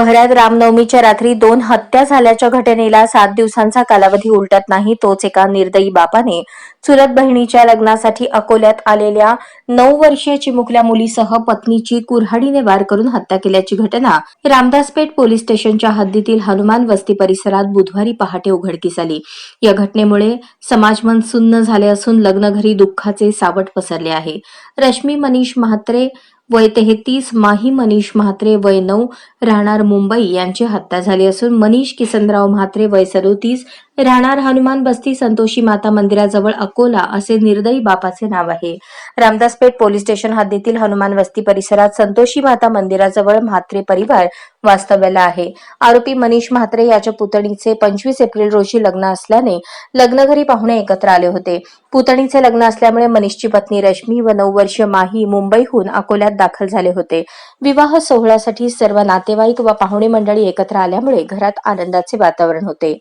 शहरात रामनवमीच्या रात्री दोन हत्या झाल्याच्या घटनेला सात दिवसांचा कालावधी उलटत नाही तोच एका निर्दयी बापाने. चुलत बहिणीच्या लग्नासाठी अकोल्यात आलेल्या नऊ वर्षीय चिमुकल्या मुलीसह पत्नीची कुऱ्हाडीने वार करून हत्या केल्याची घटना रामदासपेठ पोलीस स्टेशनच्या हद्दीतील हनुमान वस्ती परिसरात बुधवारी पहाटे उघडकीस आली. या घटनेमुळे समाजमन सुन्न झाले असून लग्नघरी दुःखाचे सावट पसरले आहे. रश्मी मनीष म्हात्रे वय तेहतीस माही मनीष म्हात्रे वय नऊ राहणार मुंबई यांची हत्या झाली असून मनीष किसनराव म्हात्रे वय सदोतीस राहणार हनुमान बस्ती संतोषी माता मंदिराजवळ अकोला असे निर्दयी बापाचे नाव आहे. रामदासपेठ पोलीस स्टेशन हद्दीतील हनुमान वस्ती परिसरात संतोषी माता मंदिराजवळ म्हात्रे परिवार वास्तव्याला आहे. आरोपी मनीष म्हात्रे याच्या पुतणीचे पंचवीस एप्रिल रोजी लग्न असल्याने लग्नघरी पाहुणे एकत्र आले होते. पुतणीचे लग्न असल्यामुळे मनीषची पत्नी रश्मी व नऊ वर्षीय माही मुंबईहून अकोल्यात दाखल झाले होते. विवाह सोहळ्यासाठी सर्व नातेवाईक व पाहुणे मंडळी एकत्र आल्यामुळे घरात आनंदाचे वातावरण होते.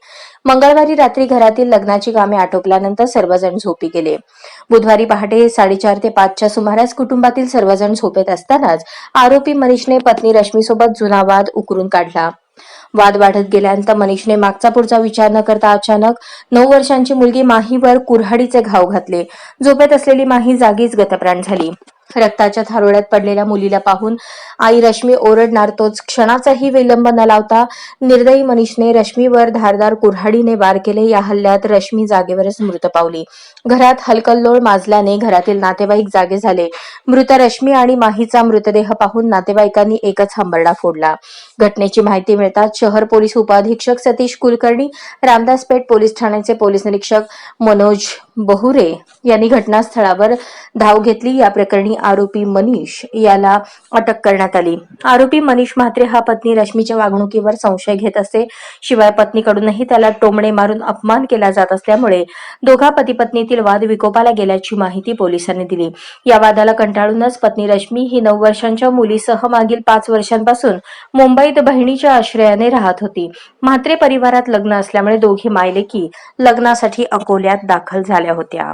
मंगळवारी रात्री घरातील लग्नाची कामे आटोपल्यानंतर सर्वजण झोपी गेले. बुधवारी पहाटे साडेचार ते पाचच्या सुमारास कुटुंबातील सर्वजण झोपेत असतानाच आरोपी मनीषने पत्नी रश्मीसोबत जुना वाद उकरून काढला. वाद वाढत गेल्यानंतर मनीषने मागचा पुढचा विचार न करता अचानक नऊ वर्षांची मुलगी माहीवर कुऱ्हाडीचे घाव घातले. झोपेत असलेली माही जागीच गतप्राण झाली. रक्ताच्या थारोळ्यात पडलेल्या मुलीला पाहून आई रश्मी ओरडणार तोच क्षणाचाही विलंब न लावता निर्दयी मनीषने रश्मीवर धारदार कुऱ्हाडीने वार केले. या हल्ल्यात रश्मी जागेवरच मृत पावली. घरात हलकल्लोळ माजल्याने घरातील नातेवाईक जागे झाले. मृत रश्मी आणि माहीचा मृतदेह पाहून नातेवाईकांनी एकच हंबरडा फोडला. घटनेची माहिती मिळताच शहर पोलीस उपाधीक्षक सतीश कुलकर्णी रामदासपेठ पोलीस ठाण्याचे पोलीस निरीक्षक मनोज बहुरे यांनी घटनास्थळावर धाव घेतली. या प्रकरणी आरोपी मनीष याला अटक करण्यात आली. आरोपी मनीष म्हात्रे हा पत्नी रश्मीच्या वागणुकीवर संशय घेत असे शिवाय पत्नीकडूनही त्याला टोमणे मारून अपमान केला जात असल्यामुळे दोघा पती पत्नीतील वाद विकोपाला गेल्याची माहिती पोलिसांनी दिली. या वादाला कंटाळूनच पत्नी रश्मी ही नऊ वर्षांच्या मुलीसह मागील पाच वर्षांपासून मुंबईत बहिणीच्या आश्रयाने राहत होती. म्हात्रे परिवारात लग्न असल्यामुळे दोघी मायलेकी लग्नासाठी अकोल्यात दाखल झाल्या होत्या.